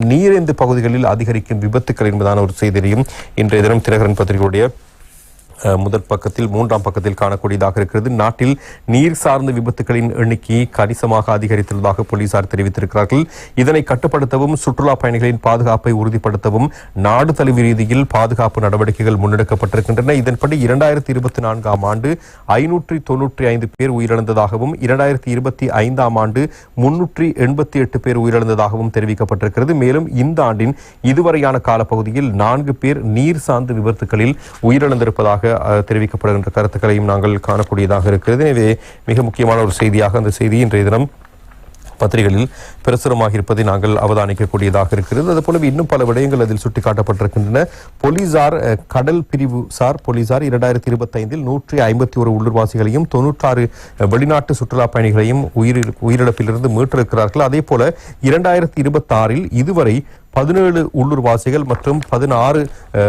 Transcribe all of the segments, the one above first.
நீரேந்து பகுதிகளில் அதிகரிக்கும் விபத்துக்கள் என்பதான ஒரு செய்தியையும் இன்றைய தினம் தினகரன் பத்திரிகையுடைய முதற் பக்கத்தில் மூன்றாம் பக்கத்தில் காணக்கூடியதாக இருக்கிறது. நாட்டில் நீர் சார்ந்த விபத்துகளின் எண்ணிக்கை கணிசமாக அதிகரித்துள்ளதாக போலீசார் தெரிவித்திருக்கிறார்கள். இதனை கட்டுப்படுத்தவும் சுற்றுலா பயணிகளின் பாதுகாப்பை உறுதிப்படுத்தவும் நாடு தழுவிய ரீதியில் பாதுகாப்பு நடவடிக்கைகள் முன்னெடுக்கப்பட்டிருக்கின்றன. இதன்படி இரண்டாயிரத்தி இருபத்தி நான்காம் ஆண்டு ஐநூற்றி தொன்னூற்றி ஐந்து பேர் உயிரிழந்ததாகவும் இரண்டாயிரத்தி இருபத்தி ஐந்தாம் ஆண்டு முன்னூற்றி எண்பத்தி எட்டு பேர் உயிரிழந்ததாகவும் தெரிவிக்கப்பட்டிருக்கிறது. மேலும் இந்த ஆண்டின் இதுவரையான காலப்பகுதியில் நான்கு பேர் நீர் சார்ந்த விபத்துகளில் உயிரிழந்திருப்பதாக அஹ், தெரிவிக்கப்படுகின்ற கருத்துக்களையும் நாங்கள் காணக்கூடியதாக இருக்கிறது. எனவே மிக முக்கியமான ஒரு செய்தியாக அந்த செய்தி இன்றைய தினம் பத்திரிகைகளில் பிரசுரமாக இருப்பதை நாங்கள் அவதானிக்கக்கூடியதாக இருக்கிறது. அதுபோலவே இன்னும் பல விடயங்கள் அதில் சுட்டிக்காட்டப்பட்டிருக்கின்றன. போலீசார் கடல் பிரிவு சார் போலீசார் இரண்டாயிரத்தி இருபத்தைந்தில் நூற்றி ஐம்பத்தி ஒரு உள்ளூர்வாசிகளையும் தொன்னூற்றாறு வெளிநாட்டு சுற்றுலா பயணிகளையும் உயிர் உயிரிழப்பிலிருந்து மீட்டிருக்கிறார்கள் அதே போல இரண்டாயிரத்தி இருபத்தாறில் இதுவரை பதினேழு உள்ளூர்வாசிகள் மற்றும் பதினாறு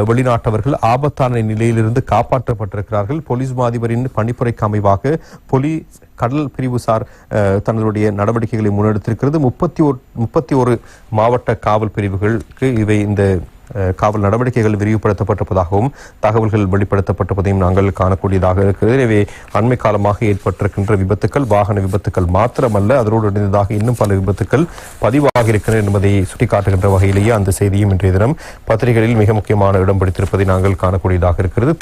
வெளிநாட்டவர்கள் ஆபத்தான நிலையிலிருந்து காப்பாற்றப்பட்டிருக்கிறார்கள். போலீஸ் மாதிபரின் பணிப்புரைக்கு அமைவாக போலீஸ் கடல் பிரிவுசார் அஹ், தங்களுடைய நடவடிக்கைகளை முன்னெடுத்திருக்கிறது. முப்பத்தி ஒரு முப்பத்தி ஒரு மாவட்ட காவல் பிரிவுகளுக்கு இவை இந்த காவல் நடவடிக்கைகள் விரிவுபடுத்தப்பட்டிருப்பதாகவும் தகவல்கள் வெளிப்படுத்தப்பட்டிருப்பதையும் நாங்கள் காணக்கூடியதாக இருக்கிறது எனவே அண்மை காலமாக ஏற்பட்டிருக்கின்ற விபத்துக்கள் வாகன விபத்துக்கள் மாத்திரமல்ல அதனோடு இணைந்ததாக இன்னும் பல விபத்துக்கள் பதிவாக இருக்கின்றன என்பதை சுட்டிக்காட்டுகின்ற வகையிலேயே அந்த செய்தியும் இன்றைய தினம் பத்திரிகைகளில் மிக முக்கியமான இடம் பிடித்திருப்பதை நாங்கள் காணக்கூடியதாக இருக்கிறது.